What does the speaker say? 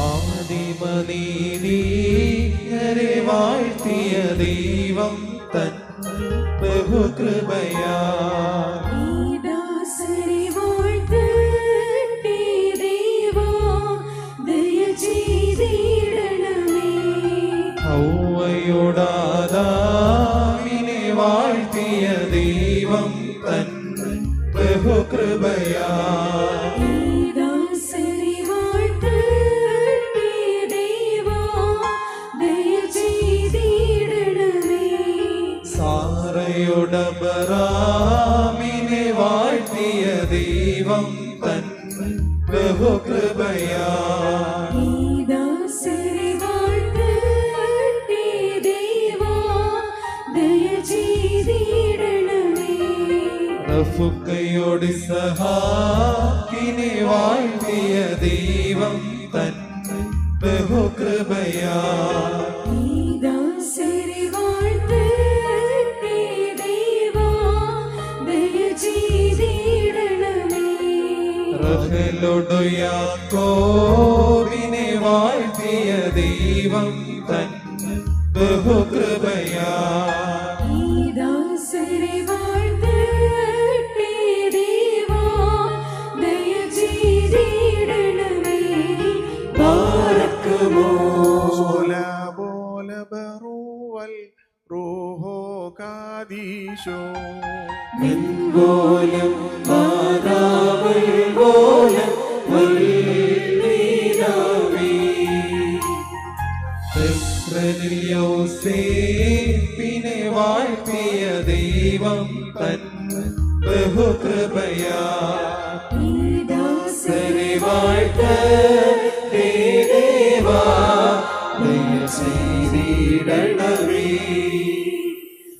ആദിമനീതിയരെ വാഴ്ത്തിയ ദൈവം തൻ ബഹുകൃപയാ. ഔവയോടാദാമിനെ വാഴ്ത്തിയ ദൈവം തൻ ബഹുകൃപയാ സാറയുടബറാമിനെ വാഴ്ത്തിയ ദൈവം തൻ ബഹുകൃപയാ ദാസരെ വാഴ്ത്തട്ടെ ദൈവം, ദയ ചെയ്തിടണമേ. റഫുക്കയോട് സഹാക്കിനെ വാഴ്ത്തിയ ദൈവം തൻ യാക്കോബിനെ വാഴ്ത്തിയ ദൈവം തൻ ബഹുകൃപയാ. ദാസരെ വാഴ്ത്തട്ടെ ദൈവം, ിനെ വാഴ്ത്തിയ ദൈവം തൻ ബഹുകൃപയാ. വാഴ്ത്ത ദൈവ ചെയ്തിടണ